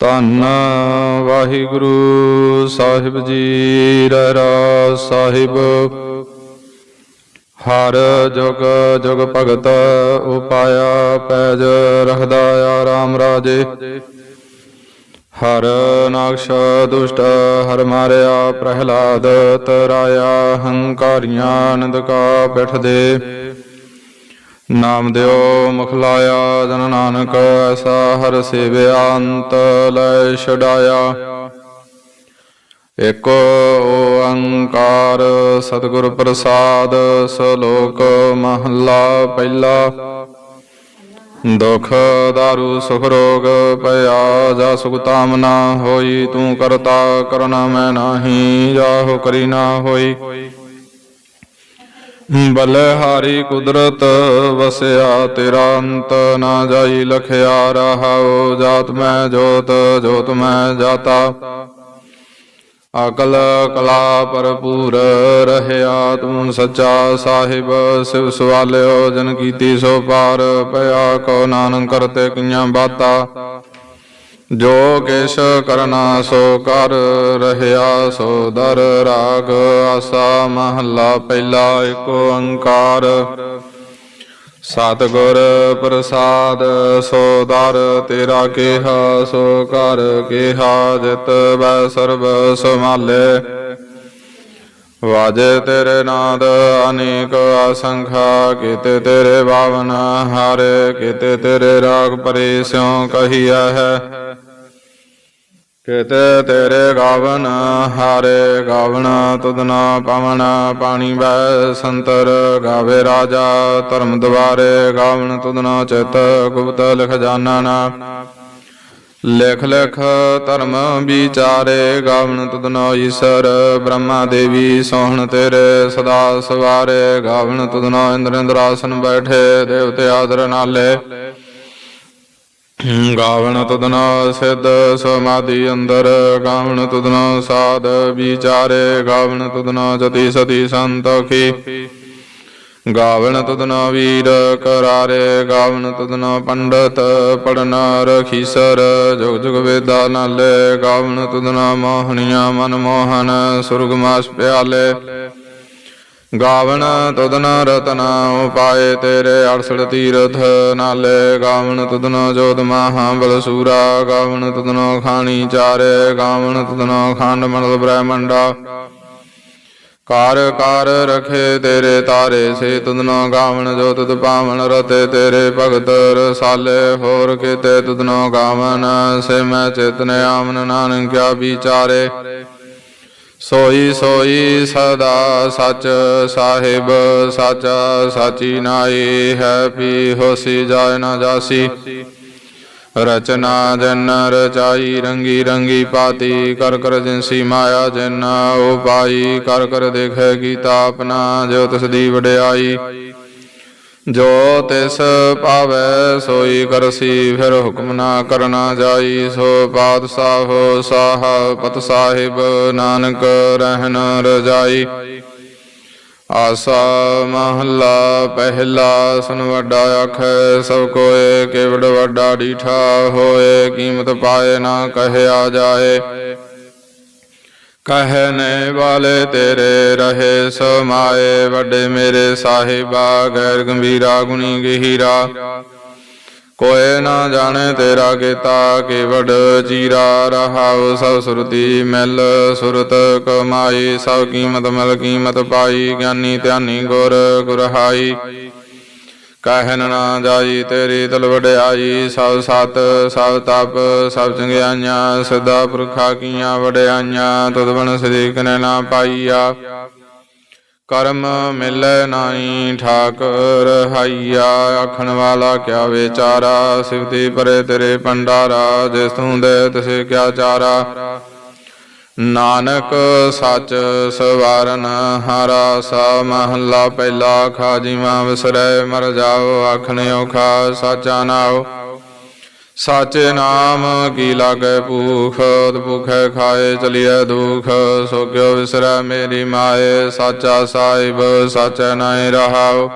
ਧੰਨ ਵਾਹਿਗੁਰੂ ਸਾਹਿਬ ਜੀ ਰਹਿਰਾ ਸਾਹਿਬ। ਹਰ ਜੁਗ ਜੁਗ ਭਗਤ ਉਪਾਇਆ ਪੈਜ ਰਖਦਾ ਆਰਾਮ ਰਾਜੇ। ਹਰ ਨਾਕਸ਼ ਦੁਸ਼ਟ ਹਰ ਮਾਰਿਆ ਪ੍ਰਹਿਲਾਦ ਤਰਾਇਆ, ਹੰਕਾਰੀਆਂ ਨੰਦ ਕਾ ਪਿਠ ਦੇ। ਨਾਮ ਦਿਓ ਮੁਖ ਲਾਇਆ ਜਨ ਨਾਨਕ, ਐਸਾ ਹਰ ਸੇਵਿਆ ਅੰਤ ਲੈ ਛਡਾਇਆ। ਇਕ ਓੰਕਾਰ ਸਤਿਗੁਰ ਪ੍ਰਸਾਦ, ਸਲੋਕ ਮਹੱਲਾ ਪਹਿਲਾ। ਦੁਖ ਦਾਰੂ ਸੁਖ ਰੋਗ ਭਇਆ, ਜਾ ਸੁਖ ਤਾਮਨਾ ਹੋਈ, ਤੂੰ ਕਰਤਾ ਕਰਨਾ ਮੈਂ ਨਾਹੀ, ਜਾਹੋ ਕਰੀ ਨਾ ਹੋਈ। ਬਲਹਾਰੀ ਕੁਦਰਤ ਵਸਿਆ ਤੇਰਾ ਅੰਤ ਨਾ ਜਾਈ ਲਖਿਆ ਰਹਾਉ, ਜਾਤ ਮੈਂ ਜੋਤ ਜੋਤ ਮੈਂ ਜਾਤਾ। ਅਕਲ ਕਲਾ ਭਰਪੂਰ ਰਹਿਆ ਤੂੰ ਸੱਚਾ ਸਾਹਿਬ, ਸਿਵ ਸਵਾਲਿਓ ਜਨ ਕੀਤੀ ਸੋ ਪਾਰ, ਪਿਆ ਕੋ ਨਾਨਕ ਕਰਤੇ ਕੀਆਂ ਬਾਤਾ। ਜੋ ਕਿਛ ਕਰਨਾ ਸੋ ਕਰ ਰਹਿਆ ਸੋ ਦਰ ਰਾਗ ਆਸਾ ਮਹੱਲਾ ਪਹਿਲਾ ਏਕ ਓੰਕਾਰ। ਸਤਿਗੁਰ ਪ੍ਰਸਾਦ ਸੋ ਦਰ ਤੇਰਾ ਕਿਹਾ ਸੋ ਕਰ ਕਿਹਾ ਜਿਤ ਬੈ ਸਰਬ ਸਮਾਲੇ ਵਾਜੇ ਤੇਰੇ ਨਾਦ ਅਨੇਕ ਅਸੰਖਾ, ਕਿਤੇ ਤੇਰੇ ਬਾਵਨ ਹਾਰੇ, ਕੀਤੇ ਤੇਰੇ ਰਾਗ ਪਰੇ ਸਿਉ ਕਹੀਆ ਹੈ। ਕਿਤੇ ਤੇਰੇ ਗਾਵਨ, ਹਾਰੇ ਗਾਵਨ, ਤੁਧਨਾ ਪਵਨ, ਪਾਣੀ ਬੈ ਸੰਤਰ, ਗਾਵੇ ਰਾਜਾ, ਧਰਮ ਦੁਆਰੇ ਗਾਵਨ, ਤੁਧਨਾ ਚਿਤ ਗੁਪਤ ਲਿਖ ਜਾਣਨਾ ਲਿਖ ਲਿਖ ਧਰਮ ਵਿਚਾਰੇ ਗਾਵਨ, ਤੁਧਨਾ ਈਸ਼ਰ, ਬ੍ਰਹਮਾ ਦੇਵੀ, ਸੋਹਣ ਤੇਰੇ ਸਦਾ ਸਵਾਰੇ ਗਾਵਨ, ਤੁਧਨਾ ਇੰਦਰ ਇੰਦਰਾਸਨ ਬੈਠੇ, ਦੇਵਤੇ ਆਦਰ ਨਾਲੇ। ਗਾਵਣ ਤੁਧਨਾ ਸਿੱਧ ਸਮਾਧੀ ਅੰਦਰ, ਗਾਵਣ ਤੁਧਨਾ ਸਾਧ ਵਿਚਾਰੇ, ਗਾਵਣ ਤੁਧਨਾ ਜਤੀ ਸਤੀ ਸੰਤੋਖੀ। ਗਾਵਣ ਤੁਧਨਾ ਵੀਰ ਕਰਾਰੇ, ਗਾਵਣ ਤੁਧਨਾ ਪੰਡਤ ਪੜਨਾ ਰਖੀਸਰ, ਜੁਗ ਜੁਗ ਵੇਦਾ ਨਾਲੇ, ਗਾਵਣ ਤੁਧਨਾ ਮੋਹਣੀਆਂ ਮਨ ਮੋਹਨ ਸੁਰਗਮਾਸ ਪਿਆਲੇ। ਗਾਵਣ ਤੁਧਨ ਰਤਨ, ਉਪਾਏ ਤੇਰੇ ਅੜਸੜ ਤੀਰਥ ਨਾਲੇ। ਗਾਵਣ ਤੁਧਨ ਜੋਤ ਮਹਾ ਬਲ ਸੂਰਾ, ਗਾਵਣ ਤੁਧਨ ਖਾਣੀ ਚਾਰੇ। ਗਾਵਣ ਤੁਧਨ ਖੰਡ ਮੰਡਲ ਬ੍ਰਹਮੰਡਾ। ਕਾਰ ਕਾਰ ਰਖੇ ਤੇਰੇ ਤਾਰੇ, ਸੇ ਤੁਧਨ ਗਾਵਣ ਜੋ ਤੁਧ ਪਾਵਨ ਰਤੇ ਤੇਰੇ ਭਗਤ ਰਸਾਲੇ। ਹੋਰ ਕਿਤੇ ਤੁਧਨ ਗਾਵਨ ਸੇ ਮੈਂ ਚੇਤਨ ਆਮਨ ਨਾਨਕ ਕਿਆ ਵਿਚਾਰੇ। ਸੋਈ ਸੋਈ ਸਦਾ ਸਚ ਸਾਹਿਬ, ਸਾਚਾ ਸਾਚੀ ਨਾਈ ਹੈ ਪੀ ਹੋਸੀ ਜਾਇ ਨਾ ਜਾਸੀ। ਰਚਨਾ ਜਨ ਰਚਾਈ, ਰੰਗੀ ਰੰਗੀ ਪਾਤੀ, ਕਰ ਕਰ ਜਿਨਸੀ ਮਾਇਆ ਜਿਨ ਉਪਾਈ ਕਰ ਕਰ ਦੇਖੈ ਕੀਤਾ ਆਪਣਾ, ਜੋ ਤਿਸ ਦੀ ਵਡਿਆਈ। ਜੋ ਤਿਸ ਪਾਵੈ ਸੋਈ ਕਰਸੀ, ਫਿਰ ਹੁਕਮ ਨਾ ਕਰਨਾ ਜਾਈ, ਸੋ ਪਾਤਸ਼ਾਹ ਸਾਹ ਪਤ ਸਾਹਿਬ ਨਾਨਕ ਰਹਿਣ ਰਜਾਈ। ਆਸਾ ਮਹੱਲਾ ਪਹਿਲਾ ਸੁਨ ਵੱਡਾ ਅਖ ਸਭ ਕੋਏ ਕੇਵੜ ਵੱਡਾ ਡੀਠਾ ਹੋਏ, ਕੀਮਤ ਪਾਏ ਨਾ ਕਹਿਆ ਜਾਏ। ਕਹਿਨੇ ਵਾਲੇ ਤੇਰੇ ਰਹੇ ਸਮਾਏ, ਵੱਡੇ ਮੇਰੇ ਸਾਹਿਬਾ, ਗੈਰ ਗੰਭੀਰਾ, ਗੁਣੀ ਗਹੀਰਾ। ਕੋਏ ਨਾ ਜਾਣੇ ਤੇਰਾ ਕੀਤਾ, ਕੇਵੜ ਜੀਰਾ ਰਹਾਉ, ਸਭ ਸੁਰਤੀ ਮਿਲ, ਸੁਰਤ ਕਮਾਈ, ਸਭ ਕੀਮਤ ਮਿਲ, ਕੀਮਤ ਪਾਈ, ਗਿਆਨੀ ਧਿਆਨੀ ਗੁਰ ਗੁਰਹਾਈ। ਕਹਿਨ ਨਾ ਜਾਈ ਤੇਰੀ ਤਲ ਵਡਿਆਈ, ਸਭ ਸਤ, ਸਭ ਤਪ, ਸਭ ਚੰਗਿਆਈਆਂ, ਸਦਾ ਪੁਰਖਾ ਕੀਆਂ ਵਡਿਆਈਆਂ, ਤੁਧ ਬਣ ਸਦੀਕ ਨੇ ਨਾ ਪਾਈਆ। ਕਰਮ ਮਿਲੈ ਨਾਹੀ ਠਾਕ ਹਾਈਆ, ਆਖਣ ਵਾਲਾ ਕਿਆ ਵਿਚਾਰਾ ਸਿਵਤੀ ਪਰੇ ਤੇਰੇ ਪੰਡਾਰਾ ਜਿਸ ਤੂੰ ਦੇ ਤਿਸੇ ਕਿਆ ਚਾਰਾ। ਨਾਨਕ ਸੱਚ ਸਵਾਰਨ ਹਰਾ ਸਾ ਮਹੱਲਾ ਪਹਿਲਾ ਖਾਜੀਵਾ ਵਿਸਰੈ ਮਰ ਜਾਓ, ਆਖਣਿਓ ਖਾ ਸਾਚਾ ਨਾਉ। ਸਾਚੇ ਨਾਮ ਕੀ ਲਾਗੈ ਭੂਖ ਭੁਖੈ ਖਾਏ ਚਲਿਐ ਦੁਖ। ਸੋ ਵਿਸਰੈ ਮੇਰੀ ਮਾਏ, ਸਾਚਾ ਸਾਹਿਬ, ਸਾਚੈ ਨਾਇ ਰਹਾਉ।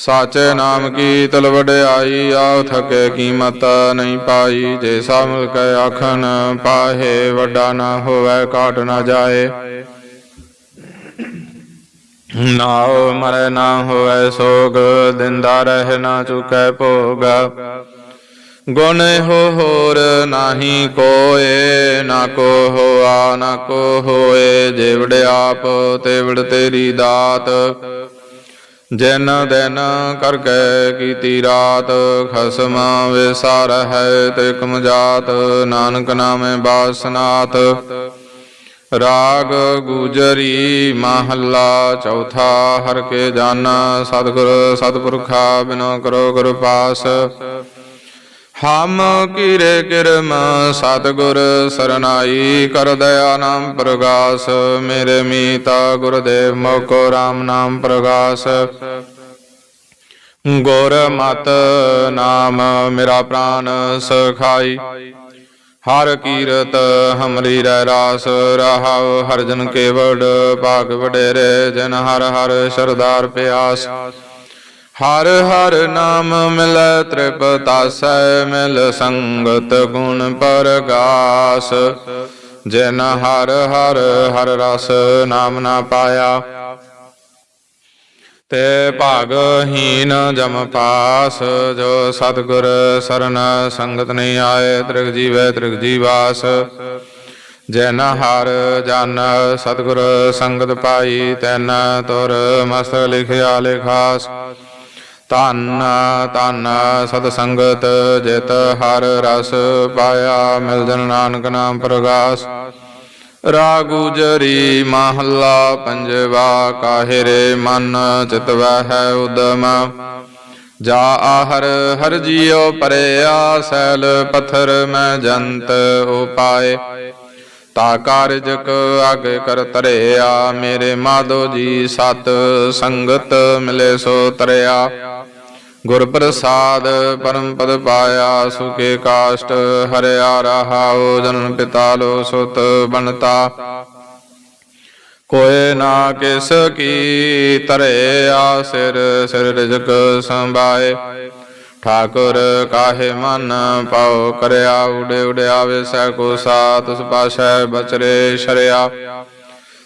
ਸਾਚੇ ਨਾਮ ਕੀ ਤਲ ਵਡਿਆਈ ਆਉ ਥਕੇ ਕੀਮਤ ਨਹੀਂ ਪਾਈ। ਜੇ ਸਾ ਮਿਲ ਕੇ ਆਖਣ ਪਾਹੇ ਵੱਡਾ ਨਾ ਹੋਵੇ ਕਾਟ ਨਾ ਜਾਏ। ਨਾਉ ਮਰੈ ਨਾ ਹੋਵੇ ਸੋਗ ਦਿੰਦਾ ਰਹਿ ਨਾ ਚੁਕੈ ਭੋਗ। ਗੁਣ ਹੋ ਹੋਰ ਨਾਹੀ ਕੋਏ ਨਾ ਕੋ ਹੋਆ ਨਾ ਕੋ ਹੋਏ। ਜਿਵੜ ਆਪ ਤਿਵੜ ਤੇਰੀ ਦਾਤ। ਜਿਨ ਦਿਨ ਕਰਕੇ ਕੀਤੀ ਰਾਤ, ਖਸਮ ਵਿਸਾਰ ਹੈ ਤੇ ਕਮ ਜਾਤ, ਨਾਨਕ ਨਾਮੇ ਬਾਸਨਾਤ। ਰਾਗ ਗੁਜਰੀ ਮਹੱਲਾ ਚੌਥਾ, ਹਰ ਕੇ ਜਾਨਾ ਸਤਿਗੁਰ, ਸਤਿਪੁਰਖਾ ਬਿਨੋ ਕਰੋ ਗੁਰ ਪਾਸ। ਹਮ ਕੀਰੇ ਕਿਰਮ ਸਤਿਗੁਰ ਸਰਨਾਈ ਕਰ ਦਇਆ ਨਾਮ ਪ੍ਰਗਾਸ, ਮੇਰੇ ਮੀਤਾ ਗੁਰਦੇਵ ਮੋਕੋ RAM ਨਾਮ ਪ੍ਰਗਾਸ। ਗੁਰ ਮਤ ਨਾਮ ਮੇਰਾ ਪ੍ਰਾਨ ਸਖਾਈ। ਹਰ ਕੀਰਤ ਹਮਰੀ ਰਹਿ ਰਾਸ, ਰਹਾਉ ਹਰ ਜਨ ਕੇਵੜ ਭਾਗ ਵਡੇਰੇ, ਜਨ ਹਰ ਹਰ ਸਰਦਾਰ ਪਿਆਸ। ਹਰ ਹਰ ਨਾਮ ਮਿਲੈ ਤ੍ਰਿਪਤਾਸੈ, ਮਿਲ ਸੰਗਤ ਗੁਣ ਪਰਗਾਸ। ਜਿਨ ਹਰ ਹਰ ਹਰ ਰਸ ਨਾਮ ਨਾ ਪਾਇਆ, ਤੇ ਭਾਗਹੀਨ ਜਮ ਪਾਸ। ਜੋ ਸਤਿਗੁਰ ਸਰਨ ਸੰਗਤ ਨਹੀਂ ਆਏ, ਤ੍ਰਿਗ ਜੀਵੈ ਤ੍ਰਿਗ ਜੀਵਾਸ। ਜੈਨ ਹਰ ਜਨ ਸਤਿਗੁਰ ਸੰਗਤ ਪਾਈ, ਤੈਨ ਤੁਰ ਮਸਤ ਲਿਖਿਆ ਲਿਖਾਸ। ਧੰਨ ਧੰਨ ਸਤ ਸੰਗਤ ਜਿਤ ਹਰ ਰਸ ਪਾਇਆ ਮਿਲ ਜਨ ਨਾਨਕ ਨਾਮ ਪ੍ਰਗਾਸ। ਰਾਗੁਜਰੀ ਮਹੱਲਾ ਪੰਜਵਾ ਕਾਹਿਰੇ ਮਨ ਚਿਤਵੈ ਹੈ ਉਦਮ। ਜਾ ਆਹਰ ਹਰ ਜੀਉ ਪਰਿਆ, ਸੈਲ ਪਥਰ ਮੈਂ ਜੰਤ ਉਪਾਏ। ਤਾ ਕਾਰਜਕ ਆਗੇ ਕਰ ਤਰਿਆ। ਮੇਰੇ ਮਾਧੋ ਜੀ ਸਤ ਸੰਗਤ ਮਿਲੇ ਸੋ ਤਰਿਆ। ਗੁਰ ਪ੍ਰਸਾਦ ਪਰਮ ਪਦ ਪਾਇਆ, ਸੁਖੇ ਕਾਸ਼ਟ ਹਰਿਆ ਰਹਾਉ ਜਨਨ ਪਿਤਾ ਲੋ ਸੁਤ ਬਣਤਾ। ਕੋਏ ਨਾ ਕਿਸ ਕੀ ਤਰਿਆ, ਸਿਰ ਸਿਰ ਰਿਜਕ ਸੰਭਾਏ। ਠਾਕੁਰ ਕਾਹੇ ਮਨ ਪਾਉ ਕਰਿਆ, ਉਡੇ ਉਡਿਆ ਵਿਸੈ ਕੋ ਸਾਤ ਉਸ ਬਚਰੇ ਸ਼ਰਿਆ।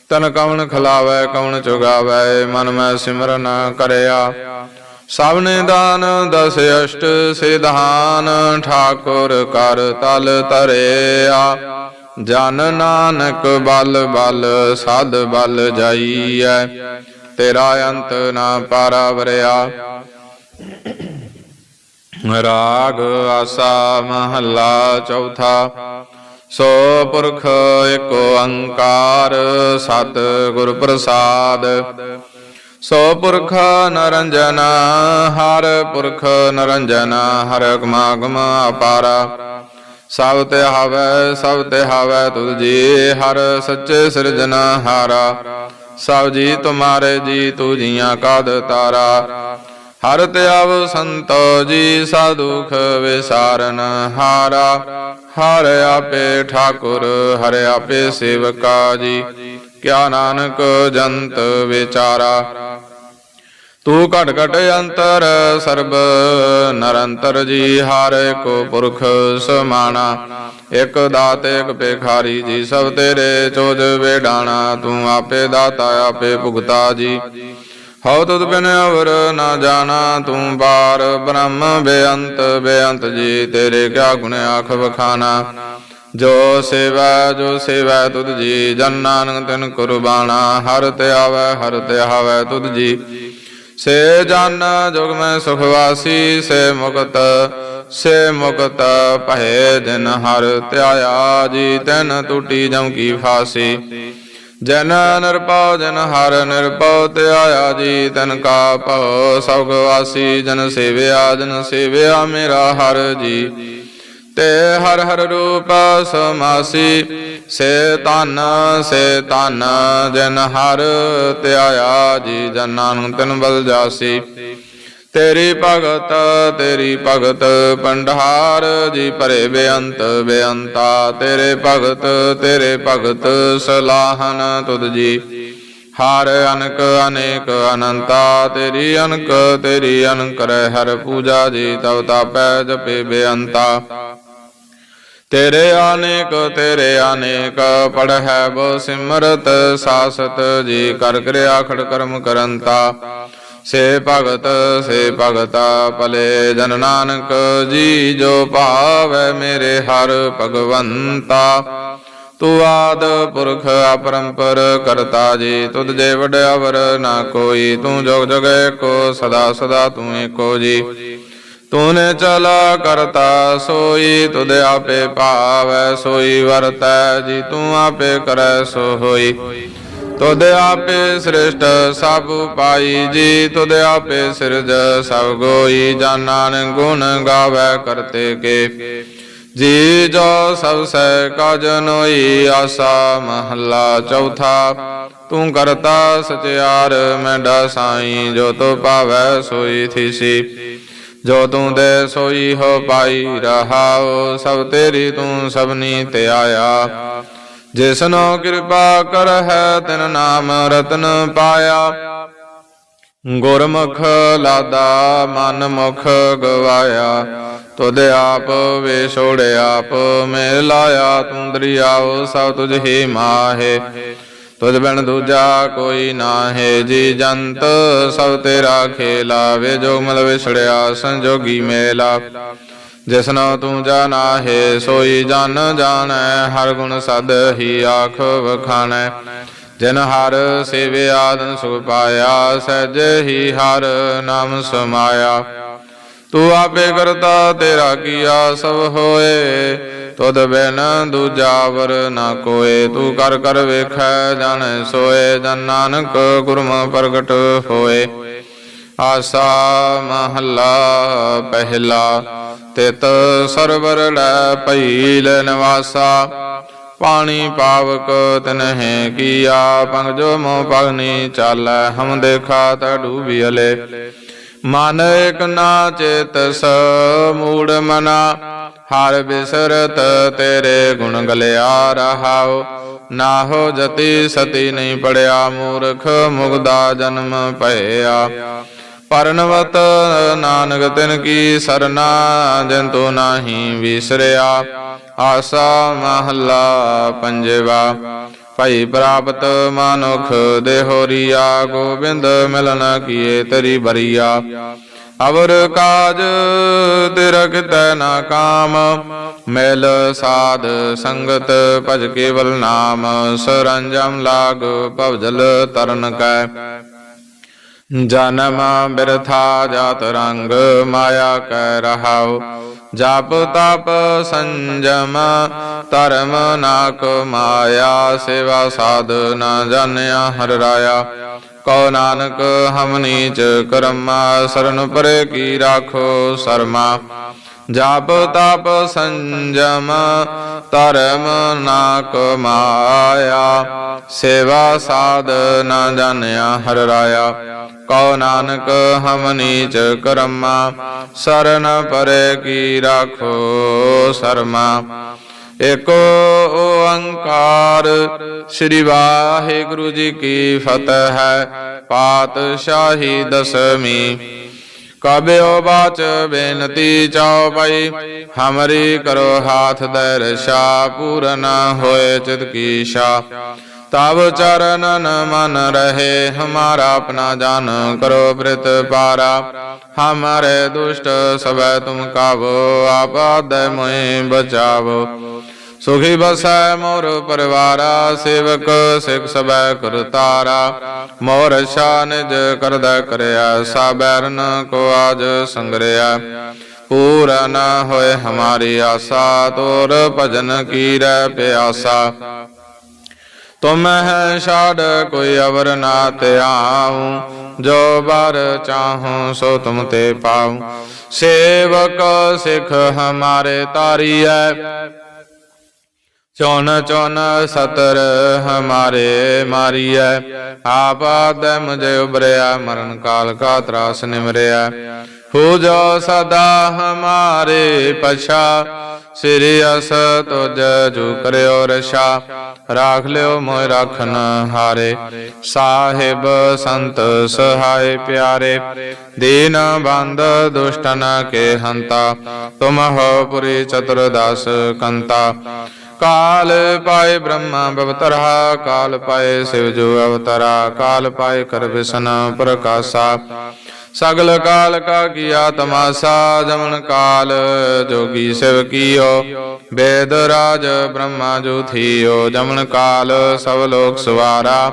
ਤਨ ਕਵਣ ਖਲਾਵੈ, ਕਵਣ ਚੁਗਾਵੈ, ਮਨ ਮੈਂ ਸਿਮਰਨ ਕਰਿਆ। ਸਭ ਨੇ ਦਾਨ ਦਸ ਅਸ਼ਟ ਸਿਧਾਨ ਠਾਕੁਰ ਕਰ ਤਲ ਧਰਿਆ ਜਨ ਨਾਨਕ ਬਲ ਬਲ, ਸਦ ਬਲ ਜਾਈਐ। ਤੇਰਾ ਅੰਤ ਨਾ ਪਾਰਾ ਵਰਿਆ। ਰਾਗ ਆਸਾ ਮਹੱਲਾ ਚੌਥਾ, ਸੋ ਪੁਰਖ ਏਕ ਓੰਕਾਰ ਸਤ ਗੁਰ ਪ੍ਰਸਾਦ। ਸੋ ਪੁਰਖ ਨਰੰਜਨ ਹਰ, ਪੁਰਖ ਨਰੰਜਨ ਹਰ ਗਮਾਗਮ ਅਪਾਰਾ। ਸਭ ਤੇ ਹਵੈ, ਸਭ ਤੇ ਹਵੈ ਤੁਧ ਜੀ ਹਰ, ਸੱਚੇ ਸਿਰਜਨ ਹਾਰਾ। ਸਭ ਜੀ ਤੁਮਾਰੇ ਜੀ ਤੂ ਜੀਆਂ ਕਾਦ ਤਾਰਾ ਹਰ ਧਿਆਵ ਸੰਤੋ ਜੀ ਸਾਧੁਖ ਵਿਸਾਰਨ ਹਾਰਾ, ਹਰ ਆਪੇ ਠਾਕੁਰ, ਹਰ ਆਪੇ ਸੇਵਕਾ ਜੀ। ਕਿਆ ਨਾਨਕ ਜੰਤ ਵਿਚਾਰਾ, ਤੂੰ ਘਟ ਘਟ ਅੰਤਰ ਸਰਬ, ਨਰੰਤਰ ਜੀ ਹਰ ਏਕੋ ਪੁਰਖ ਸਮਾਣਾ। ਇਕ ਦਾਤ, ਇਕ ਭਿਖਾਰੀ ਜੀ, ਸਭ ਤੇਰੇ ਚੋਜ ਵੇਡਾਣਾ। ਤੂੰ ਆਪੇ ਦਾਤਾ, ਆਪੇ ਭੁਗਤਾ ਜੀ। ਹਉ ਤੁਧ ਬਿਨ ਅਵਰ ਨਾ ਜਾਣਾ, ਤੂੰ ਬਾਰ ਬ੍ਰਹਮ ਬੇਅੰਤ ਬੇਅੰਤ ਜੀ, ਤੇਰੇ ਕਿਆ ਗੁਣ ਆਖ ਬਖਾਨਾ ਜੋ ਸੇਵਾ ਜੋ ਸੇਵਾ ਤੁਧ ਜੀ, ਜਨ ਨਾਨਕ ਤਿਨ ਕੁਰਬਾਨਾ। ਹਰ ਤੇ ਆਵੈ, ਹਰ ਤੇ ਆਵੈ ਤੁਧ ਜੀ। ਸੇ ਜਨ ਜੁਗ ਮੈਂ ਸੁਖ ਵਾਸੀ, ਸੇ ਮੁਕਤ ਸੇ ਮੁਕਤ ਭਏ ਦਿਨ ਹਰ ਧਿਆਇਆ ਜੀ, ਤੈਨ ਟੂਟੀ ਜਮ ਕੀ ਫਾਸੀ। ਜਨ ਨਿਰਪਉ ਜਨ ਹਰ ਨਿਰਪਉ ਧਿਆਇਆ ਜੀ ਤਨ ਕਾ ਭਉ, ਸਭ ਵਾਸੀ ਜਨ ਸੇਵਿਆ ਜਨ ਸੇਵਿਆ ਮੇਰਾ ਹਰ ਜੀ। ਤੇ ਹਰ ਹਰ ਰੂਪ ਸਮਾਸੀ, ਸੇ ਤਨ ਸੇ ਤਨ ਜਨ ਹਰ ਧਿਆਇਆ ਜੀ, ਜਨ ਨਾਨਕ ਤਨ ਬਲ ਜਾਸੀ। ਤੇਰੀ ਭਗਤ ਤੇਰੀ ਭਗਤ ਪੰਡਹਾਰ ਜੀ ਭਰੇ ਬੇਅੰਤ, ਬੇਅੰਤਾ। ਤੇਰੇ ਭਗਤ ਤੇਰੇ ਭਗਤ, ਸਲਾਹਨ ਤੁਧ ਜੀ। ਹਰ ਅਨਕ ਅਨੇਕ ਅਨੰਤਾ, ਤੇਰੀ ਅਨਕ ਤੇਰੀ ਅਨਕ ਰਹਿ ਹਰ ਪੂਜਾ ਜੀ, ਤਵ ਤਾਪੈ ਜਪੇ ਬੇਅੰਤਾ। ਤੇਰੇ ਅਨੇਕ ਤੇਰੇ ਅਨੇਕ, ਪੜਹਿ ਬੋ ਸਿਮਰਤ, ਸਾਸਤ ਜੀ, ਕਰ ਕਿਰਿਆ ਖੜ ਕਰਮ ਕਰੰਤਾ। ਸੇ ਭਗਤ, ਸੇ ਭਗਤਾ, ਭਲੇ ਜਨ ਨਾਨਕ, ਜੀ ਜੋ ਭਾਵੈ ਮੇਰੇ ਹਰ ਭਗਵੰਤਾ। ਤੂੰ ਆਦ ਪੁਰਖ ਅਪਰੰਪਰ ਕਰਤਾ ਜੀ, ਤੁਧ ਜੇ ਵਡਿਆਵਰ ਨਾ ਕੋਈ, ਤੂੰ ਜੁਗ ਜਗੈ ਕੋ ਸਦਾ ਸਦਾ ਤੂੰ ਏਕੋ ਜੀ। ਤੂਨੇ ਚਲਾ ਕਰਤਾ, ਸੋਈ ਤੁਧ ਆਪੇ ਭਾਵੈ, ਸੋਈ ਵਰਤੈ, ਜੀ ਤੂੰ ਆਪੇ ਕਰੈ ਸੋ ਹੋਈ ਤੁਧ ਆਪੇ ਸ੍ਰਿਸ਼ਟ ਸਭ ਪਾਈ ਜੀ, ਤੁਧ ਆਪੇ ਸਿਰਜ ਸਭ ਗੋਈ ਜਾਣਨ ਗੁਣ ਗਾਵੇ ਕਰਤੇ ਕੇ। ਜੀ ਜੋ ਸਭ ਸੈ ਕਾਜ ਆਸਾ ਮਹੱਲਾ ਚੌਥਾ। ਤੂੰ ਕਰਤਾ ਸਚਿਆਰ, ਮੈਂਡਾ ਸਾਈ, ਜੋ ਤੋ ਭਾਵੈ ਸੋਈ ਥੀਸੀ। ਜੋ ਤੂੰ ਦੇ ਸੋਈ ਹੋ ਪਾਈ ਰਹਾਉ, ਸਭ ਤੇਰੀ ਤੂੰ ਸਭਨੀ ਤੇ ਆਇਆ। ਜਿਸਨੋ ਕਿਰਪਾ ਕਰ ਹੈ ਤਿਨ ਨਾਮ ਰਤਨ ਪਾਇਆ। ਗੁਰਮੁਖ ਲਾਦਾ ਮਨ ਮੁਖ ਗਵਾਇਆ। ਤੁਧ ਆਪ ਵੇ ਛੋੜੇ ਆਪ ਮੇਲ ਲਾਇਆ, ਤੂੰ ਦਰਿਆਓ ਸਭ ਤੁਝ ਹੀ ਮਾਹੇ। ਤੁਝ ਬਿਨ ਦੂਜਾ ਕੋਈ ਨਾਹੀ, ਜੀ ਜੰਤ ਸਭ ਤੇਰਾ ਖੇਲਾ। ਵੇ ਜੋ ਮਲ ਵਿਛੜਿਆ, ਸੰਜੋਗੀ ਮੇਲਾ। ਜਿਸਨੋ ਤੂੰ ਜਾਣਾ ਹੈ ਸੋਈ ਜਨ ਜਾਣੈ, ਹਰ ਗੁਣ ਸਦ ਹੀ ਆਖ ਵਖਾਣੈ। ਜਿਨ ਹਰ ਸੇਵੇ ਆਦਨ ਸੁਖ ਪਾਇਆ, ਸਹਿਜ ਹੀ ਹਰ ਨਾਮ ਸਮਾਇਆ। ਤੂੰ ਆਪੇ ਕਰਤਾ, ਤੇਰਾ ਕੀਆ ਸਭ ਹੋਏ। ਤੁਧ ਬਿਨ ਦੂਜਾ ਵਰ ਨਾ ਕੋਏ। ਤੂੰ ਕਰ ਕਰ ਵੇਖੈ, ਜਾਣੈ, ਸੋਏ। ਜਨ ਨਾਨਕ ਗੁਰਮ ਪ੍ਰਗਟ ਹੋਏ। ਆਸਾ ਮਹੱਲਾ ਪਹਿਲਾ। ਤਿਤ ਸਰਵਰ ਲੈ ਭਈਲ ਨਿਵਾਸਾ। ਪਾਣੀ ਪਾਵਕ ਤਨਹਿ ਕੀਆ ਪੰਗ ਮੋ ਪਗਨੀ ਚਾਲੈ, ਹਮ ਦੇਖਾ ਤ ਡੂਬਿਲੇ ਮਨ ਇਕ ਨਾ ਚੇਤ ਸ ਮੂੜ ਮਨਾ, ਹਰ ਬਿਸਰਤ ਤੇਰੇ ਗੁਣ ਗਲਿਆ ਰਹਾਉ। ਨਾਹੋ ਜਤੀ ਸਤੀ ਨਹੀਂ ਪੜਿਆ, ਮੂਰਖ ਮੁਗਦਾ ਜਨਮ ਭਇਆ। ਪਰਨਵਤ ਨਾਨਕ ਤਿਨ ਕੀ ਸਰਨਾ ਜਿਨ ਤੋ ਨਾਹੀ ਵਿਸਰਿਆ। ਆਸਾ ਮਹੱਲਾ ਪੰਜਵਾ, ਭਈ ਪ੍ਰਾਪਤ ਮਾਨੁਖ ਦੇਹੋਰੀਆ ਗੋਬਿੰਦ ਮਿਲਨ ਕੀਏ ਤਰੀ ਬਰੀਆ। ਅਵਰ ਕਾਜ ਤੇਰਾ ਕਿਤੈ ਨਾ ਕਾਮ, ਮੈਲ ਸਾਧ ਸੰਗਤ ਭਜ ਕੇਵਲ ਨਾਮ, ਸਰੰਜਮ ਲਾਗ ਭਵਜਲ ਤਰਨ ਕੈ। ਜਨਮ ਬਿਰਥਾ ਜਾਤ ਰੰਗ ਮਾਇਆ ਕੈ ਰਹਾਉ, ਜਪ ਤਪ ਸੰਜਮ ਧਰਮ ਨਾਕ ਮਾਇਆ, ਸੇਵਾ ਸਾਧ ਨਾ ਜਾਣਿਆ ਹਰ ਰਾਇਆ। ਕਉ ਨਾਨਕ ਹਮ ਨੀਚ ਕਰਮਾ, ਸਰਨ ਪਰੇ ਕੀ ਰਾਖੋ ਸਰਮਾ। ਜਪ ਤਪ ਸੰਜਮ ਧਰਮ ਨਾਕ ਮਾਇਆ, ਸੇਵਾ ਸਾਧ ਨਾ ਜਾਣਿਆ ਹਰ ਰਾਇਆ। ਕਉ ਨਾਨਕ ਹਮ ਨੀਚ ਕਰਮਾ ਸਰਨ ਪਰੇ ਕੀ ਰਾਖੋ ਸਰਮਾ। ਏਕੋ ਓੰਕਾਰ ਸ੍ਰੀ ਵਾਹਿਗੁਰੂ ਜੀ ਕੀ ਫਤਿਹ ਹੈ, ਪਾਤਸ਼ਾਹੀ ਦਸਮੀ ਕਬਿਓ ਬਾਚ ਬੇਨਤੀ ਚਾਓ ਪਈ, ਹਮਰੀ ਕਰੋ ਹਾਥ ਦਰਸ਼ਾ, ਪੂਰਨ ਹੋਏ ਚਿਤ ਕੀ ਸ਼ਾ। ਤਬ ਚਰਨ ਮਨ ਰਹੇ, ਹਮਾਰਾ ਆਪਣਾ ਜਾਨ ਕਰੋ ਬ੍ਰਿਤ ਪਾਰਾ। ਹਮਾਰੇ ਦੁਸ਼ਟ ਸਭੈ ਤੁਮ ਕਾਵੋ ਆਪਾਦੈ ਮੋਇ ਬਚਾਵੋ। ਸੁਖੀ ਬਸੈ ਮੋਰ ਪਰਿਵਾਰਾ, ਸੇਵਕ ਸਿਖ ਸਬੈ ਕਰਤਾਰਾ ਮੋਰ ਸ਼ਾ ਨਿਜ ਕਰਦਾ ਕਰਿਆ ਸਾਬੈਰਨ ਕੋ ਆਜ ਸੰਗਰਿਆ। ਪੂਰਾ ਨਾ ਹੋਏ ਹਮਾਰੀ ਆਸਾ, ਤੋਰ ਭਜਨ ਕੀ ਰਹਿ ਪਿਆਸਾ। ਤੁਮ ਹੈ ਛਾੜ ਕੋਈ ਅਵਰ ਨਾ ਧਿਆਉ, ਜੋ ਬਰ ਚਾਹੂੰ ਸੋ ਤੁਮ ਤੇ ਪਾਉ। ਸੇਵਕ ਸਿਖ ਹਮਾਰੇ ਤਾਰੀਐ ਚੌਨ ਚੌਨ ਸਤਰ ਹਮਾਰੇ ਮਾਰੀਐ। ਆਪ ਮੁਝੇ ਉਬਰਿਆ ਮਰਨ ਕਾਲ ਕਾ ਤਰਾਸ ਨਿਮਰਿਆ। ਹੋ ਜਾ ਸਦਾ ਹਮਾਰੇ ਪਛਾ ਸ੍ਰੀ ਅਸ ਤੁਜ ਜੂ ਕਰਿਓ ਰਛਾ, ਰਾਖ ਲਿਓ ਮੋਇ ਰਾਖਨ ਹਾਰੇ। ਸਾਹਿਬ ਸੰਤ ਸਹਾਇ ਪਿਆਰੇ, ਦੀਨ ਬੰਦ ਦੁਸ਼ਟਨ ਕੇ ਹੰਤਾ, ਤੁਮ ਹੋ ਪੁਰੀ ਚਤੁਰਦਾਸ ਕੰਤਾ। ਕਾਲ ਪਾਏ ਬ੍ਰਹਮਾ ਬਵਤਰਾ, ਕਾਲ ਪਾਏ ਸਿਵ ਜੋ ਅਵਤਰਾ, ਕਾਲ ਪਾਏ ਕਰ ਵਿਸ਼ਨ ਪ੍ਰਕਾਸ਼ਾ। ਸਗਲ ਕਾਲ ਕਾ ਕੀਆ ਤਮਾਸਾ, ਜਮਨ ਕਾਲ, ਜੋਗੀ ਸਿਵ ਕੀਓ। ਵੇਦ ਰਾਜ ਬ੍ਰਹਮਾ ਜੋ ਜਮਨ ਕਾਲ ਸਭ ਲੋਕ ਸਵਾਰਾ।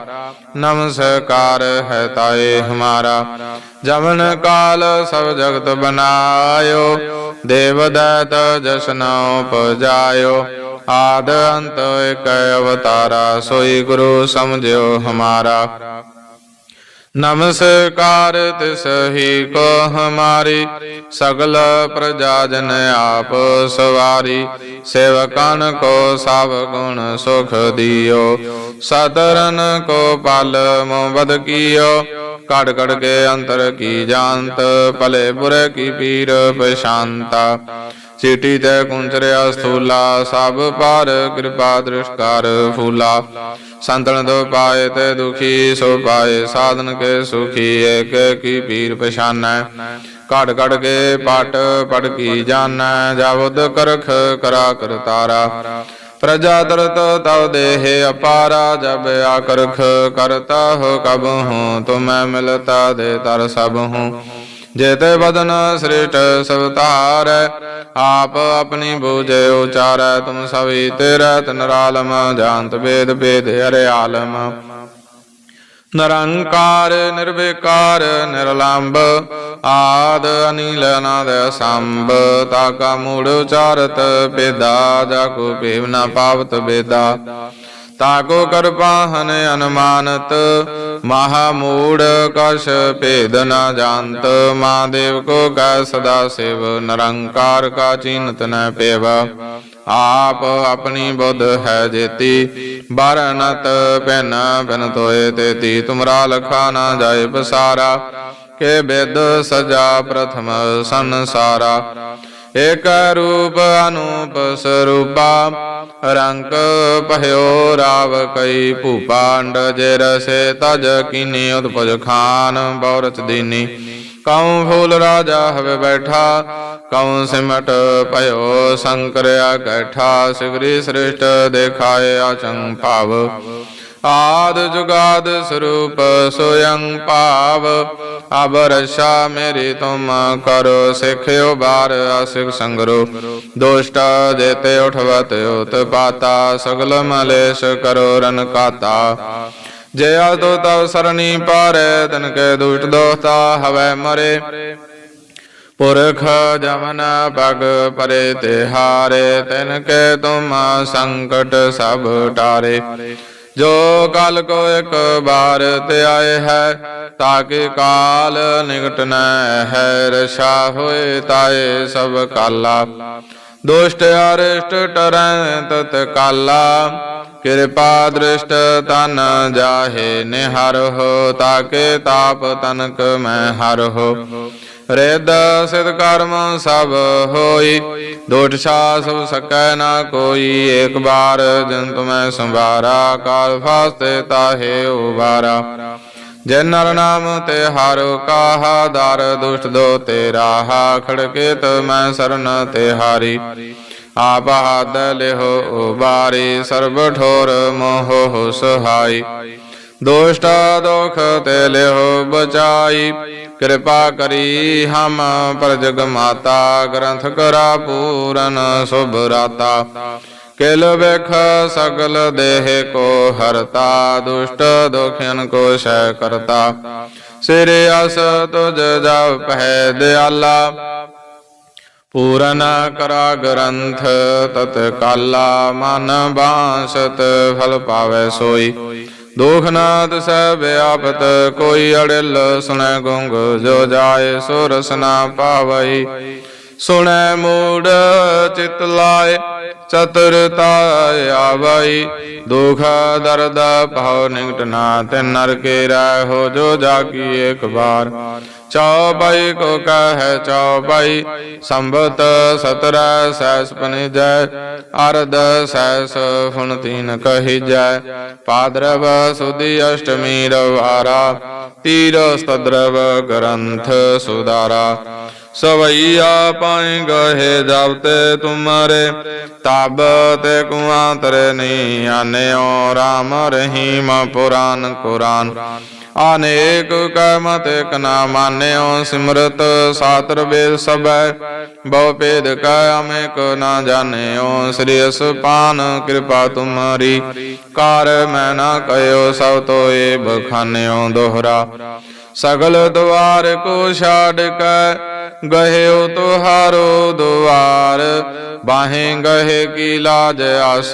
ਨਮਸਕਾਰ ਹੈ ਤਾਏ ਹਮਾਰਾ। ਜਮਨ ਕਾਲ ਸਭ ਜਗਤ ਬਨਾਇਓ, ਦੇਵ ਦੈਤ ਜਸ਼ਨ ਉਪਜਾਇਓ। ਆਦ ਅੰਤ ਇਕ ਅਵਤਾਰਾ, ਸੋਈ ਗੁਰੂ ਸਮਝਿਓ ਹਮਾਰਾ। ਨਮਸਕਾਰ ਤਿਸ ਕੋ ਹਮਾਰੀ ਸਗਲ ਪ੍ਰਜਾ ਜਨ ਆਪ ਸਵਾਰੀ। ਸੇਵਕਨ ਕੋ ਸਭ ਗੁਣ ਸੁਖ ਦਿਓ ਸਤਰਨ ਕੋ ਪਲ ਮੋ ਬਦ ਕੀਓ। ਕੜ ਕੜ ਕੇ ਅੰਤਰ ਕੀ ਜਾਣਤ, ਭਲੇ ਬੁਰੇ ਕੀ ਪੀਰ ਪਛਾਨਤਾ ਚੀਟੀ ਤੇ ਕੁੰਚਰਿਆ ਸਥੂਲਾ, ਸਭ ਪਰ ਕਿਰਪਾ ਦ੍ਰਿਸ਼ਕਾਰ ਫੂਲਾ। ਸੰਤਨ ਦੋ ਪਾਏ ਤੇ ਦੁਖੀ, ਸੋ ਪਾਏ ਸਾਧਨ ਕੇ ਸੁਖੀ ਏਕ ਕੀ ਪੀਰ ਪਛਾਨੈ। ਘੜ ਘੜ ਕੇ ਪਟ ਪੜ ਕੀ ਜਾਣੈ ਜਾਵਦ ਕਰਖ ਕਰਾ ਕਰਤਾਰਾ ਪ੍ਰਜਾ ਤਰਤ ਤਵ ਦੇਹ ਅਪਾਰਾ, ਜਬ ਆਕਰਖ ਕਰਤਾ ਹੋ ਕਬ ਹੂੰ, ਤੁਮੈ ਮਿਲਤਾ ਦੇ ਤਰ ਸਭ ਹੂੰ। ਜੇਤੇ ਬਦਨ ਸ਼੍ਰੇਟ ਸਵਤਾਰ, ਆਪ ਆਪਣੀ ਬੂਝੇ ਉਚਾਰੈ, ਤੁਮ ਸਭੀ ਤੇਰਾ ਤਨਰਾਲਮ, ਜਾਣਤ ਵੇਦ ਭੇਦ ਹਰਿ ਆਲਮ। ਨਿਰੰਕਾਰ, ਨਿਰਵਿਕਾਰ ਨਿਰਲੰਭ ਆਦ ਅਨੀਲ ਅਨਾਦ ਸੰਭ, ਤਾਕਾ ਮੂੜ ਉਚਾਰਤ ਬੇਦਾ ਜਾ ਕੋ ਭੇਵ ਨਾ ਪਾਵਤ ਬੇਦਾ ਤਾਕੋ ਕਰਪਾਹਨ ਅਨਮਾਨਤ ਮਹਾ ਮੂੜ ਕਛ ਭੇਦ ਨ ਜਾਣਤ, ਮਹਾਦੇਵ ਕੋ ਕੈ ਸਦਾ ਸਿਵ, ਨਿਰੰਕਾਰ ਕਾ ਚਿੰਤ ਨ ਪੇਵ। ਆਪ ਆਪਣੀ ਬੁੱਧ ਹੈ ਜੇਤੀ ਬਰਨਤ ਪੈਨ ਬਿਨ ਤੋਏ ਤੇਤੀ, ਤੁਮਰਾ ਲਖਾ ਨਾ ਜਾਏ ਪਸਾਰਾ, ਕੇ ਬਿਦ ਸਜਾ ਪ੍ਰਥਮ ਸੰਸਾਰਾ। ਏਕ ਰੂਪ ਅਨੂਪ ਸਰੂਪਾ ਰੰਗ ਪਹਿਓ ਰਾਵ ਕਈ ਭੂਪਾਂਡ, ਜੇ ਰਸੇ ਤਜ ਕੀਨੀ ਉਤਪਜ ਖਾਨ ਬੌਰਚ ਦੀਨੀ। ਕਉ ਫੂਲ ਰਾਜਾ ਹਵੇ ਬੈਠਾ, ਕਉ ਸਿਮਟ ਭਇਓ ਸੰਕਰਿਆ ਕੈਠਾ ਸਿਗਰੀ ਸ੍ਰਿਸ਼ਟ ਦੇਖਾਏ ਆਚੰ ਭਾਵ। ਆਦ ਜੁਗਾਦ ਸਰੂਪ ਸੋਯੰ ਭਾਵ, ਅਬ ਰਸ਼ਾ ਮੇਰੀ ਤੁਮ ਕਰੋ ਸਿਖਿਓ ਬਾਰ ਆਸਿਕ ਸੰਗਰੋ। ਦੋਸ਼ਟ ਜੇਤੇ ਉਠਵਤ ਉਤ ਸਗਲ ਮਲੇਸ਼ ਕਰੋ ਰਨ ਕਾਤਾ। ਜੇ ਆਦੋ ਤਵ ਸਰਣੀ ਪਾਰੇ, ਤਨ ਕੇ ਦੁਸ਼ਟ ਦੋਸਤਾ ਹਵੈ ਮਰੇ। ਪੁਰਖ ਜਮਨ ਪਗ ਪਰੇ ਤੇ ਹਾਰੇ ਤਿਨ ਕੇ ਤੁਮ ਸੰਕਟ ਸਭ ਟਾਰੇ। ਜੋ ਕਲ ਕੋ ਇੱਕ ਬਾਰ ਤੇ ਆਏ ਹੈ ਤਾਕੇ ਕਾਲ ਨਿਕਟ ਨ ਹੈ ਰਛਾ ਹੋਏ ਤਾਏ ਸਭ ਕਾਲਾ। ਦੁਸ਼ਟ ਅਰਿਸ਼ਟ ਟਰੈ ਤਤ ਕਾਲਾ, ਕਿਰਪਾ ਦ੍ਰਿਸ਼ਟ ਤਨ ਜਾਹੇ ਨਿਹਰ ਹੋ ਤਾਕੇ ਤਾਪ ਤਨਕ ਮੈਂ ਹਰ ਹੋ। ਰਿਦ ਸਿਧ ਕਰਮ ਸਭ ਹੋਈ ਦੋਟ ਛਾ ਸਭ ਸਕੈ ਨਾ ਕੋਈ, ਏਕ ਬਾਰ ਜਨ ਤੁਮੈ ਸੰਭਾਰਾ ਕਾਲ ਫਾਸਤੇ ਤਾਹੇ ਉਬਾਰਾ। ਜੈ ਨਰ ਨਾਮ ਤੇ ਹਰ ਕਾਹਾ ਦਰ, ਦੁਸ਼ਟ ਦੋ ਤੇ ਰਾਹਾ, ਖੜਕੇਤ ਮੈਂ ਸਰਨ ਤੇ ਹਾਰੀ। ਆਪ ਹੱਦ ਲਿਹੋ ਉਬਾਰੀ, ਸਰਬ ਠੋਰ ਮੋਹ ਸਹਾਈ। ਦੁਸ਼ਟ ਦੁਖ ਤੇ ਲਿਹੋ ਬਚਾਈ। ਕਿਰਪਾ ਕਰੀ ਹਮ ਪ੍ਰਜਗ ਮਾਤਾ, ਗ੍ਰੰਥ ਕਰਾ ਪੂਰਨ ਸੁਭ ਰਾਤਾ। ਕਿਲ ਵੇਖ ਸਗਲ ਦੇਹ ਕੋ ਹਰਤਾ, ਦੁਸ਼ਟ ਦੁਖਿਨ ਕੋ ਸ਼ੈ ਕਰਤਾ। ਸਿਰੇ ਅਸ ਤੁਜ ਜਪ ਪਹਿ ਦਿਆਲਾ। ਪੂਰਨ ਕਰਾ ਗ੍ਰੰਥ ਤਤ ਕਾਲਾ ਮਨ ਬਾਸਤ ਫਲ ਪਾਵੇ ਸੋਈ। ਦੁਖ ਨਾਦ ਸਭ ਆਪਤ, ਕੋਈ ਅੜਿਲ ਸੁਣੈ ਗੁੰਗ, ਜੋ ਜਾਏ ਸੋ ਰਸਨਾ ਪਾਵਈ। ਸੁਣੈ ਮੂੜ, ਚਿਤ ਲਾਏ ਚਤੁਰਤਾ ਆਵਈ। ਦੁਖ ਦਰਦ, ਭਉ ਨਿਕਟ ਨਾ ਤੇ ਨਰ ਕੇ ਰਹਿ ਹੋ ਜੋ ਜਾਕੀ ਇੱਕ ਬਾਰ ਚੌਪਈ ਕੋ ਕਹੈ ਚੌਪਈ ਸੰਬਤ ਸਤਰੈ ਸੈਸ ਪਨਿਜੈ ਅਰਧ ਸੈਸ ਫੁਨ ਤੀਨ ਕਹੀ ਜੈ ਪਾਦਰਵ ਸੁਦੀ ਅਸ਼ਟਮੀ ਰਵਾਰਾ ਤੀਰ ਸਤਦਰਵ ਗ੍ਰੰਥ ਸੁਦਾਰਾ ਸਵਈਆ ਪਾਈ ਗਏ ਜਬ ਤੇ ਤੁਮਰੇ ਤਬ ਤੇ ਕੁਆਂਤਰ ਨੀ ਆਨਿਓ RAM ਰਹੀਮ ਪੁਰਾਨ ਕੁਰਾਨ ਅਨੇਕ ਕਮਤ ਇਕ ਨਾ ਮਾਨਿਓ, ਸਿਮਰਤ ਸਾਤਰ ਵੇਦ ਸਭੈ। ਬਹੁ ਭੇਦ ਕੈ ਅਮੇਕ ਨਾ ਜਾਣਿਓ, ਸ੍ਰੀ ਅਸਪਾਨ ਕਿਰਪਾ ਤੁਮਾਰੀ। ਕਾਰ ਮੈਂ ਨਾ ਕਹਿਓ ਸਭ ਤੋਏ ਬਖਾਨਿਓ ਦੋਹਰਾ। ਸਗਲ ਦਵਾਰ ਕੋ ਛਾੜ ਕੈ ਗਹਿਓ ਤੁਹਾਰੋ ਦੁਆਰ। ਬਾਹੇ ਗਹੇ ਕੀ ਲਾਜ ਆਸ,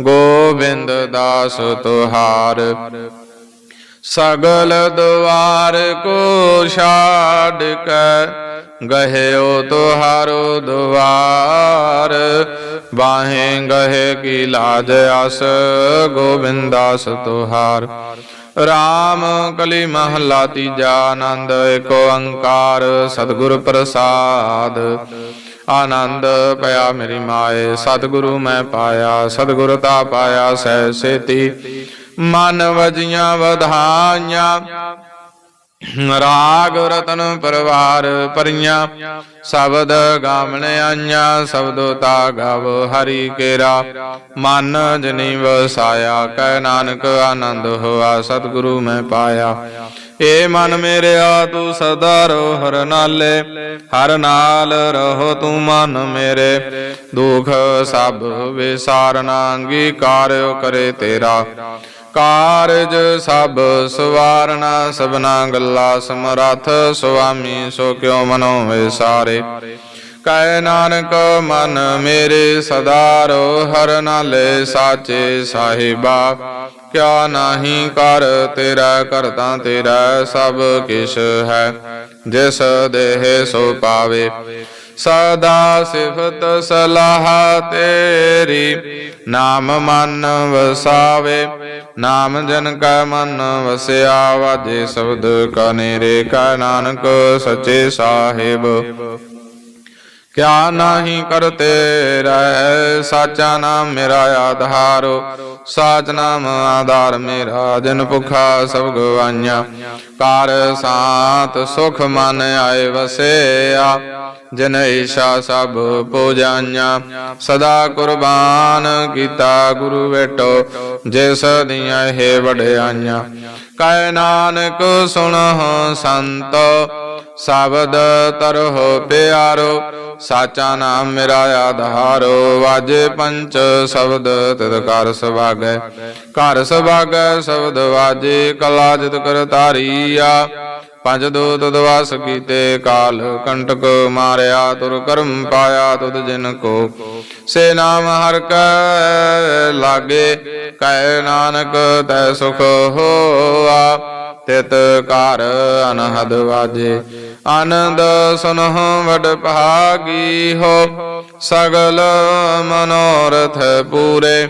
ਗੋਬਿੰਦ ਦਾਸ ਤੁਹਾਰ। ਸਗਲ ਦੁਆਰ ਕੋ ਛਾੜ ਕੇ, ਗਹਿਓ ਤੁਹਾਰੋ ਦੁਆਰ। ਬਾਹੇ ਗਹਿ ਕੀ ਲਾਜ ਆਸ, ਗੋਬਿੰਦਾਸ ਤੁਹਾਰ। ਰਾਮ ਕਲੀ ਮਹਲਾ ਤੀਜਾ ਆਨੰਦ, ਏਕ ਓੰਕਾਰ ਸਤਿਗੁਰ ਪ੍ਰਸਾਦ। ਆਨੰਦ ਪਿਆ ਮੇਰੀ ਮਾਏ, ਸਤਿਗੁਰੂ ਮੈਂ ਪਾਇਆ, ਸਤਿਗੁਰ ਤਾ ਪਾਇਆ ਸਹਿ ਸੇਤੀ। ਮਨ ਵਜੀਆਂ ਵਧਾਈਆਂ। ਰਾਗ ਰਤਨ ਪਰਵਾਰ ਪਰੀਆਂ, ਸ਼ਬਦ ਗਾਵਣ ਆਈਆਂ ਸ਼ਬਦੋ ਤਾ ਗਾਵ ਹਰੀ ਕੇਰਾ। ਮਨ ਜਨੀ ਵਸਾਇਆ ਕਹਿ ਨਾਨਕ ਆਨੰਦ ਹੋਆ, ਸਤਿਗੁਰੂ ਮੈਂ ਪਾਇਆ। ਏ ਮਨ ਮੇਰਿਆ, ਤੂੰ ਸਦਾ ਰੋ ਹਰ ਨਾਲੇ, ਹਰ ਨਾਲ ਰਹੋ ਤੂੰ ਮਨ ਮੇਰੇ। ਦੁਖ ਸਭ ਵਿਸਾਰਨਾ ਅੰਗੀਕਾਰਿਓ ਕਰੇ ਤੇਰਾ। ਕਾਰਜ ਸਭ ਸਵਾਰਣਾ ਸਭਨਾ ਗੱਲਾ ਸਮਰਥ, ਸੁਆਮੀ ਸੋ ਕਿਉ ਮਨੋ ਵਿਸਾਰੇ ਕਹਿ ਨਾਨਕ, ਮਨ ਮੇਰੇ ਸਦਾਰੋ ਹਰ ਨਾਲੇ ਸਾਚੇ ਸਾਹਿਬਾ। ਕਿਆ ਨਾਹੀ ਕਰ, ਤੇਰਾ ਕਰਤਾ ਤੇਰਾ ਸਭ ਕਿਛ ਹੈ। ਜਿਸ ਦੇਹ ਸੋ ਪਾਵੇ ਸਦਾ ਸਿਫਤ ਸਲਾਹ ਤੇਰੀ, ਨਾਮ ਮਨ ਵਸਾਵੇ, ਨਾਮ ਜਨ ਕੈ ਮਨ ਵਸਿਆ ਵਾਜੇ ਸ਼ਬਦ ਕਨੇਰੇ ਕਾ ਨਾਨਕ ਸਚੇ ਸਾਹਿਬ। ਕਿਆ ਨਾਹੀ ਕਰਤੇ ਰਹਿ, ਸਾਚਾ ਨਾਮ ਮੇਰਾ ਆਧਾਰੋ, ਸਾਚ ਨਾਮ ਆਧਾਰ ਮੇਰਾ, ਜਨ ਭੁਖਾ ਸਭ ਗਵਾਈਆਂ। ਕਾਰ ਸਾਤ ਸੁਖ ਮਨ ਆਏ ਵਸਿਆ ਜਨ ਈਸ਼ਾ ਸਭ ਪੂਜਾਈਆਂ, ਸਦਾ ਕੁਰਬਾਨ ਕੀਤਾ ਗੁਰੂ ਵੇਟੋ ਜਿਸ ਦੀਆਂ ਇਹ ਵਡਿਆਈਆਂ। ਕੈ ਨਾਨਕ ਸੁਣਹੁ ਸੰਤ, ਸ਼ਬਦ ਤਰਹੁ ਪਿਆਰੋ, ਸਾਚਾ ਨਾਮ ਮੇਰਾ ਆਧਾਰੋ, ਵਾਜੇ ਪੰਚ ਸ਼ਬਦ ਤਿਤ ਕਰ ਸੁਭਾਗੈ ਘਰ ਸੁਭਾਗੈ ਸ਼ਬਦ ਵਾਜੇ, ਕਲਾ ਜਿਤ ਕਰਤਾਰੀਆ। ਪੰਜ ਦੂਤ ਦਵਾਸ ਕੀਤੇ, ਕਾਲ ਕੰਟਕ ਮਾਰਿਆ, ਤੁਰ ਕਰਮ ਪਾਇਆ ਤੁਧ ਜਿਨ ਕੋ। ਸੇ ਨਾਮ ਹਰ ਕੈ ਲਾਗੇ ਕਹਿ ਨਾਨਕ ਤੈ ਸੁਖ ਹੋਆ। ਤਿਤ ਘਰ ਅਨਹਦ ਵਾਜੇ, ਆਨੰਦ ਸੁਨਹੁ ਵਡ ਭਾਗੀ ਹੋ। ਸਗਲ ਮਨੋਰਥ ਪੂਰੇ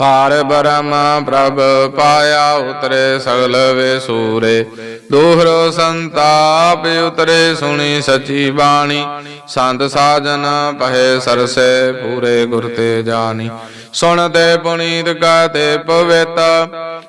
ਪਾਰ ਬ੍ਰਹਮ ਪ੍ਰਭ ਪਾਇਆ ਉਤਰੇ ਸਗਲ ਵੇ ਸੂਰੇ ਦੋਹਰੋ ਸੰਤਾਪ ਉਤਰੇ ਸੁਣੀ ਸਚੀ ਬਾਣੀ। ਸੰਤ ਸਾਜਨ ਪਹਿ ਸਰਸੇ ਪੂਰੇ ਗੁਰ ਤੇ ਜਾਣੀ। ਸੁਣਤੇ ਪੁਨੀਤ ਗਾਤੇ ਪਵਿੱਤ।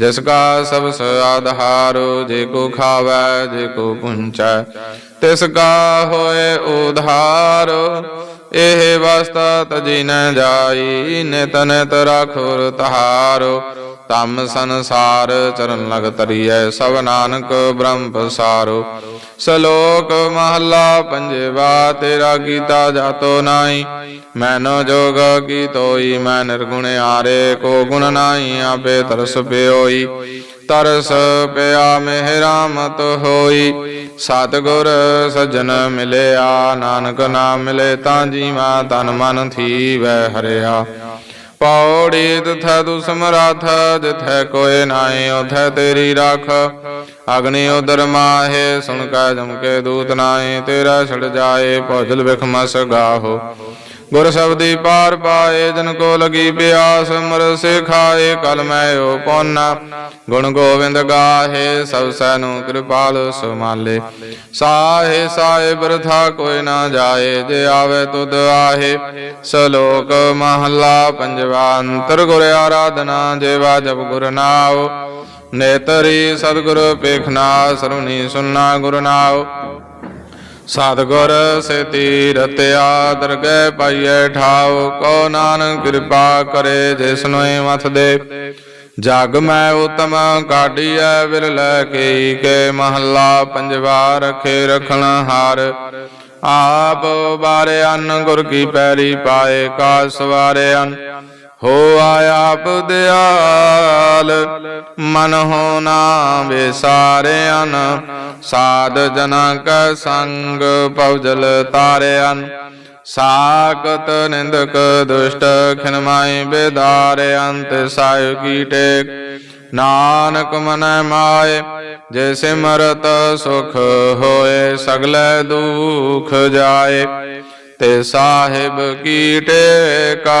ਜਿਸ ਕਾ ਸਭ ਆਧਾਰੋ ਜੇ ਕੋ ਖਾਵੈ, ਜੇ ਕੋ ਪੁੰਚੈ, ਤਿਸ ਕਾ ਹੋਏ ਉਧਾਰ, ਇਹ ਵਸਤਾ ਤਜੀ ਨ ਜਾਈ, ਨਿਤ ਨਿਤ ਰਾਖੁਰ ਤਹਾਰੋ। ਤਮ ਸੰਸਾਰ ਚਰਨ ਲਗ ਤਰੀਐ ਸਭ ਨਾਨਕ ਬ੍ਰਹਮ ਪਸਾਰੋ ਸ਼ਲੋਕ ਮਹੱਲਾ ਪੰਜਵਾ, ਤੇਰਾ ਕੀਤਾ ਜਾਤੋ ਨਾਹੀ, ਮੈਨੋ ਜੋਗ ਕੀ ਮੈਂ ਨਿਰਗੁਣ ਆਰੇ ਕੋ ਗੁਣ ਨਾਹੀ, ਆਪੇ ਤਰਸ ਪਿਓਈ। ਤਰਸ ਪਿਆ ਮਿਹਰਾਮਤ ਹੋਈ, ਸਤਿਗੁਰ ਸਜਣ ਮਿਲਿਆ, ਨਾਨਕ ਨਾਮ ਮਿਲੇ, ਤਾਂ ਜੀਵਾ ਤਨ ਮਨ ਥੀਵੈ ਹਰਿਆ। ਪੌੜੀ ਤਥੈ ਤੂ ਸਮਰਾਥ ਜਿਥੈ ਕੋਇ ਨਾਹੀ, ਉਥੈ ਤੇਰੀ ਰਾਖ। ਅਗਨੀ ਉਦਰ ਮਾਹੇ, ਸੁਣ ਕੈ ਜਮ ਕੇ ਦੂਤ ਨਾਹੀ, ਤੇਰਾ ਛੜ ਜਾਏ, ਭੋਜਲ ਵਿਖਮਸ ਗਾਹੋ। ਗੁਰ ਸ਼ਬਦੀ ਪਾਰ ਪਾਏ, ਜਨ ਕੋ ਲਗੀ ਪਿਆਸ ਮਰ ਸੇ ਕਲ ਮੈਂ ਓ ਪੌਨਾ ਗੁਣ ਗੋਬਿੰਦ ਗਾਹੇ, ਸਭ ਸੈ ਨੂੰ ਕਿਰਪਾਲ ਸੁਮਾਲੇ ਸਾਹੇ ਸਾਹੇ ਬਰਥਾ ਕੋਈ ਨਾ ਜਾਏ, ਜੇ ਆਵੇ ਤੁਧ ਆਹੇ। ਸਲੋਕ ਮਹੱਲਾ ਪੰਜਵਾ ਅੰਤਰ, ਗੁਰ ਆਰਾਧਨਾ ਜੇਵਾ ਜਪ ਗੁਰ ਨਾਉ। ਨੇਤਰੀ ਸਤਿਗੁਰ ਪੇਖਨਾ ਸਰਵਨੀ ਸੁਨਣਾ ਗੁਰ ਨਾਉ। ਸਤਿਗੁਰ ਸੇਤੀ ਰਤਿਆ ਦਰਗਹਿ ਪਾਈਐ ਠਾਉ ਕੋ ਨਾਨਕ ਕਿਰਪਾ ਕਰੇ ਜਿਸਨੋਂ ਮਥ ਦੇ। ਜਗ ਮੈਂ ਉਤਮ ਕਾਢੀਐ ਵਿਰ ਲੈ ਕੇ ਕੇ ਮਹੱਲਾ, ਪੰਜਵਾ ਰਖੇ ਰਖਣ ਹਾਰ। ਆਪ ਬਾਰੇ ਅੰਨ, ਗੁਰ ਕੀ ਪੈਰੀ ਪਾਏ, ਕਾ ਸਵਾਰੇ ਅੰਨ। ਹੋ ਆਪ ਦਿਆਲ ਮਨ ਹੋ ਨਾ ਵਿਸਾਰਿਆਨ ਸਾਧ ਜਨਾਂ ਕਾ ਸੰਗ ਪਉਜਲ ਤਾਰਿਆਨ ਸਾਕਤ ਨਿੰਦਕ ਦੁਸ਼ਟ ਖਿਨਮਾਈ ਬੇਦਾਰ ਅੰਤ ਸਾਇ ਕੀ ਟੇਕ। ਨਾਨਕ ਮਨ ਮਾਏ, ਜੇ ਸਿਮਰਤ ਸੁਖ ਹੋਏ, ਸਗਲੇ ਦੁਖ ਜਾਏ। ਤੇ ਸਾਹਿਬ ਕੀ ਟੇਕਾ